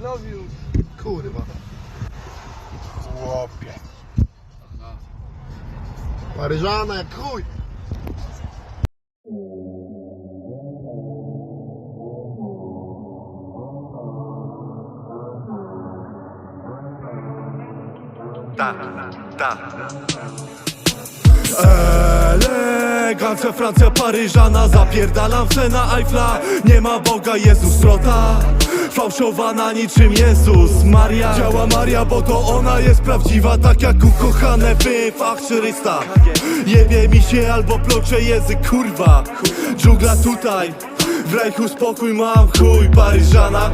love you. Kurwa. Chłopie. Paryżana jak chuj. Tak, tak. Elegancja, Francja, Paryżana Zapierdalam se na Eiffla. Nie ma Boga, Jezus trota Fałszowana niczym Jezus Maria. Działa Maria, bo to ona jest prawdziwa Tak jak ukochane wy, fachczyrysta Jebie mi się albo plocze język, kurwa. Dżungla tutaj. W rajchu spokój mam, chuj Paryżana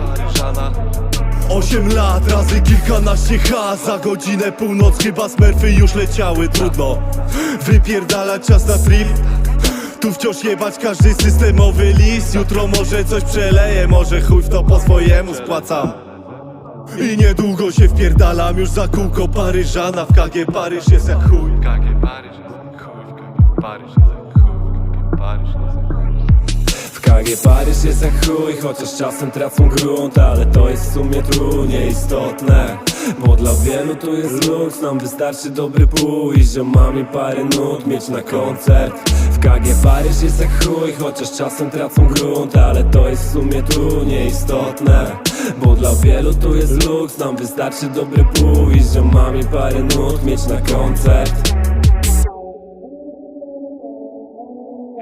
Osiem lat razy kilkanaście H. Za godzinę północ chyba smerfy już leciały Trudno. Wypierdalać czas na trip. Tu wciąż jebać każdy systemowy list. Jutro może coś przeleję, może chuj w to po swojemu spłacam. I niedługo się wpierdalam już za kółko Paryżana. W KG Paryż jest jak chuj. KG Paryż jest jak chuj, KG Paryż jest jak chuj, KG Paryż jest jak chuj. W KG Paryż jest jak chuj, chociaż czasem tracą grunt Ale to jest w sumie tu nieistotne. Bo dla wielu tu jest luks, nam wystarczy dobry pójść Ziomami parę nut mieć na koncert. W KG Paryż jest jak chuj, chociaż czasem tracą grunt Ale to jest w sumie tu nieistotne. Bo dla wielu tu jest luks, nam wystarczy dobry pójść Ziomami parę nut mieć na koncert.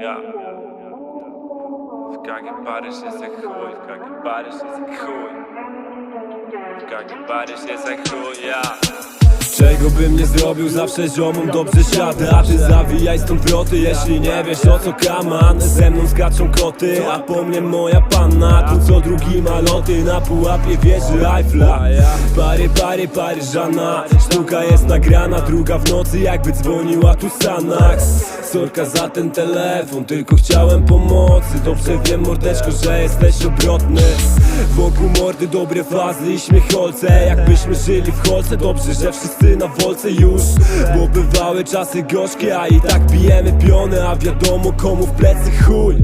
Ja. W KG Paryż jest jak chuj, w KG Paryż jest jak chuj. W KG Paryż jest jak chuj, ja Czego bym nie zrobił, zawsze ziomom dobrze siada A ty zawijaj stąd wroty, jeśli nie wiesz o co kaman. Ze mną skaczą koty, a po mnie moja panna. Tu co drugi maloty, na pułapie wieży Eiffla. Pary, pary, Paryżana Sztuka jest nagrana, druga w nocy jakby dzwoniła tu Sanax Sorka za ten telefon, tylko chciałem pomocy. Dobrze wiem mordeczko, że jesteś obrotny. Wokół mordy dobre fazy i śmiecholce. Jakbyśmy żyli w holce, dobrze, że wszyscy na wolce już. Bo bywały czasy gorzkie, a i tak bijemy piony A wiadomo komu w plecy chuj.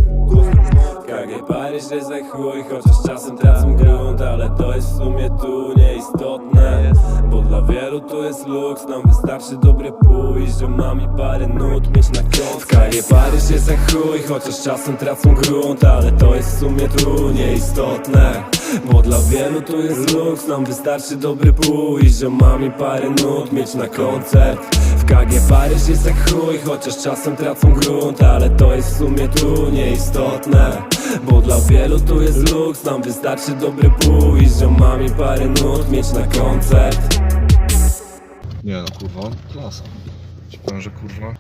KG Paryż jest jak chuj, chociaż czasem tracą grunt Ale to jest w sumie tu nieistotne. Bo dla wielu tu jest luks, nam wystarczy dobre pójść Ziomami parę nut mieć na koncert W KG Paryż jest jak chuj, chociaż czasem tracą grunt Ale to jest w sumie tu nieistotne Bo dla wielu tu jest luks, nam wystarczy dobry pójść Ziomami parę nut mieć na koncert W KG Paryż jest jak chuj, chociaż czasem tracą grunt Ale to jest w sumie tu nieistotne Bo dla wielu tu jest luks, nam wystarczy dobry pójść Ziomami parę nut mieć na koncert Nie no kurwa, klasa. Ci powiem, że kurwa.